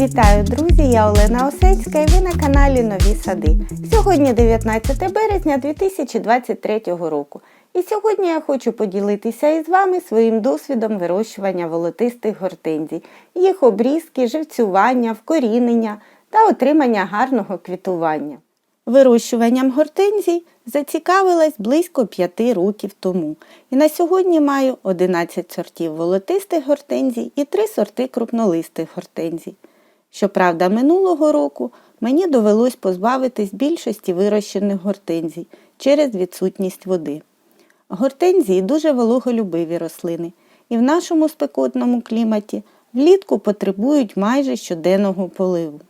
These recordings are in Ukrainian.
Вітаю, друзі! Я Олена Осецька і ви на каналі Нові Сади. Сьогодні 19 березня 2023 року. І сьогодні я хочу поділитися із вами своїм досвідом вирощування волотистих гортензій, їх обрізки, живцювання, вкорінення та отримання гарного квітування. Вирощуванням гортензій зацікавилась близько 5 років тому. І на сьогодні маю 11 сортів волотистих гортензій і 3 сорти крупнолистих гортензій. Щоправда, минулого року мені довелось позбавитись більшості вирощених гортензій через відсутність води. Гортензії дуже вологолюбиві рослини, і в нашому спекотному кліматі влітку потребують майже щоденного поливу.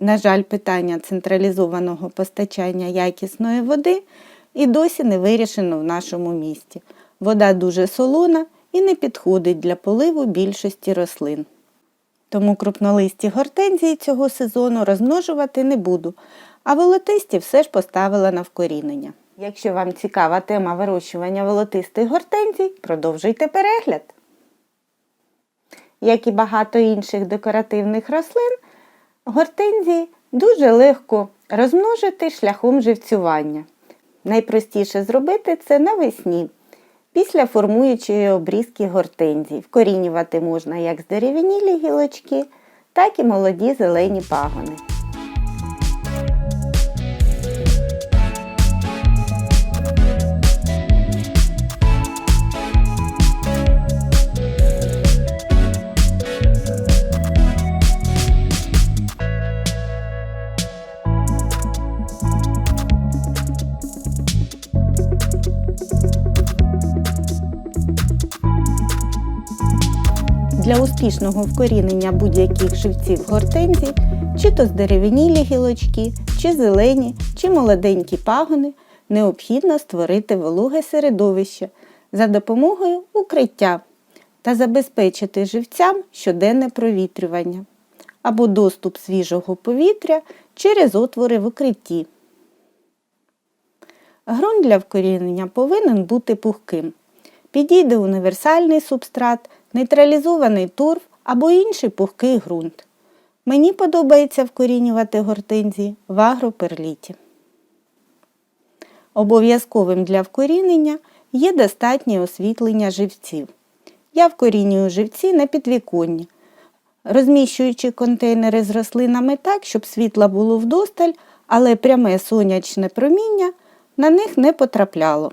На жаль, питання централізованого постачання якісної води і досі не вирішено в нашому місті. Вода дуже солона і не підходить для поливу більшості рослин. Тому крупнолисті гортензії цього сезону розмножувати не буду, а волотисті все ж поставила на вкорінення. Якщо вам цікава тема вирощування волотистих гортензій, продовжуйте перегляд. Як і багато інших декоративних рослин, гортензії дуже легко розмножити шляхом живцювання. Найпростіше зробити це навесні, після формуючої обрізки гортензій. Вкорінювати можна як здерев'янілі гілочки, так і молоді зелені пагони. Для успішного вкорінення будь-яких живців гортензій, чи то здерев'янілі гілочки, чи зелені, чи молоденькі пагони, необхідно створити вологе середовище за допомогою укриття та забезпечити живцям щоденне провітрювання або доступ свіжого повітря через отвори в укритті. Ґрунт для вкорінення повинен бути пухким. Підійде універсальний субстрат, нейтралізований торф або інший пухкий ґрунт. Мені подобається вкорінювати гортензії в агроперліті. Обов'язковим для вкорінення є достатнє освітлення живців. Я вкорінюю живці на підвіконні, розміщуючи контейнери з рослинами так, щоб світла було вдосталь, але пряме сонячне проміння на них не потрапляло.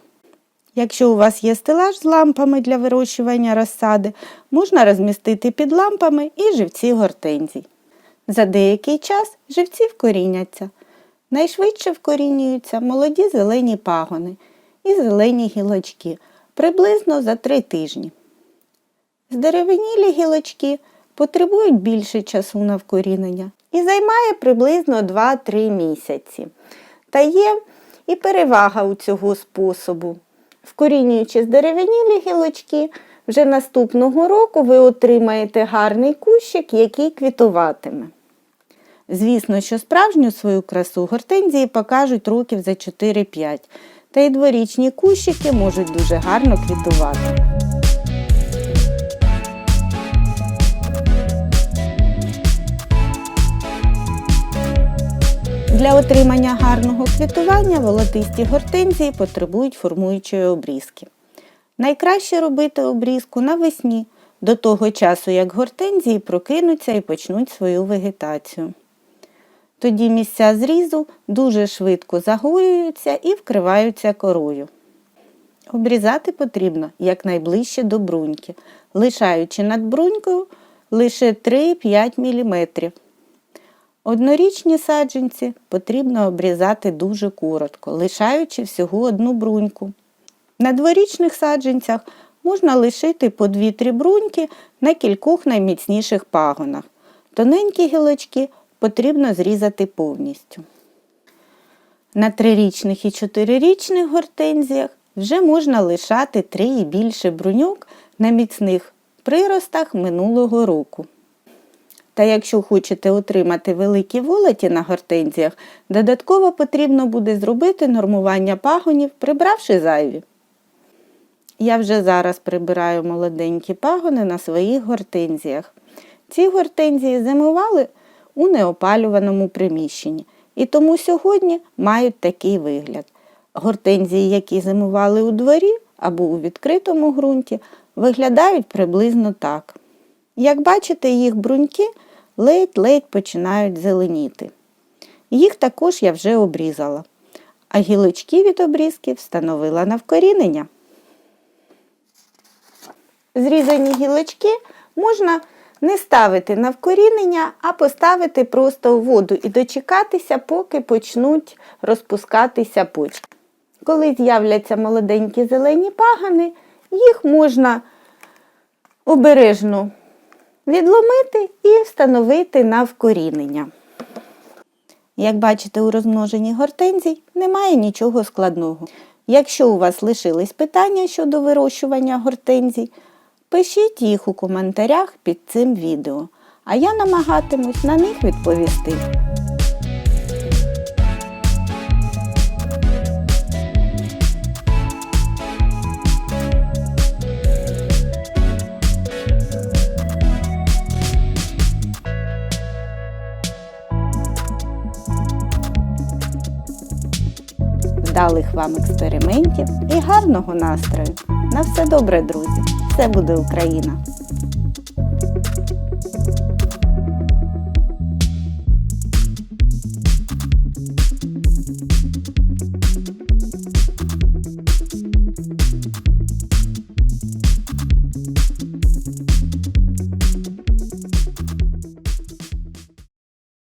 Якщо у вас є стелаж з лампами для вирощування розсади, можна розмістити під лампами і живці гортензій. За деякий час живці вкоріняться. Найшвидше вкорінюються молоді зелені пагони і зелені гілочки приблизно за 3 тижні. Здеревенілі гілочки потребують більше часу на вкорінення і займає приблизно 2-3 місяці. Та є і перевага у цього способу. Вкорінюючи здерев'янілі гілочки, вже наступного року ви отримаєте гарний кущик, який квітуватиме. Звісно, що справжню свою красу гортензії покажуть років за 4-5, та й дворічні кущики можуть дуже гарно квітувати. Для отримання гарного квітування волотисті гортензії потребують формуючої обрізки. Найкраще робити обрізку навесні, до того часу, як гортензії прокинуться і почнуть свою вегетацію. Тоді місця зрізу дуже швидко загоюються і вкриваються корою. Обрізати потрібно якнайближче до бруньки, лишаючи над брунькою лише 3-5 мм. Однорічні саджанці потрібно обрізати дуже коротко, лишаючи всього одну бруньку. На дворічних саджанцях можна лишити по 2-3 бруньки на кількох найміцніших пагонах. Тоненькі гілочки потрібно зрізати повністю. На трирічних і чотирирічних гортензіях вже можна лишати 3 і більше бруньок на міцних приростах минулого року. Та якщо хочете отримати великі волоті на гортензіях, додатково потрібно буде зробити нормування пагонів, прибравши зайві. Я вже зараз прибираю молоденькі пагони на своїх гортензіях. Ці гортензії зимували у неопалюваному приміщенні і тому сьогодні мають такий вигляд. Гортензії, які зимували у дворі або у відкритому ґрунті, виглядають приблизно так. Як бачите, їх бруньки ледь-ледь починають зеленіти. Їх також я вже обрізала, а гілочки від обрізки встановила на вкорінення. Зрізані гілочки можна не ставити на вкорінення, а поставити просто у воду і дочекатися, поки почнуть розпускатися почки. Коли з'являться молоденькі зелені пагани, їх можна обережно відломити і встановити на вкорінення. Як бачите, у розмноженні гортензій немає нічого складного. Якщо у вас лишились питання щодо вирощування гортензій, пишіть їх у коментарях під цим відео, а я намагатимусь на них відповісти. вдалих вам експериментів і гарного настрою. На все добре, друзі! Це буде Україна!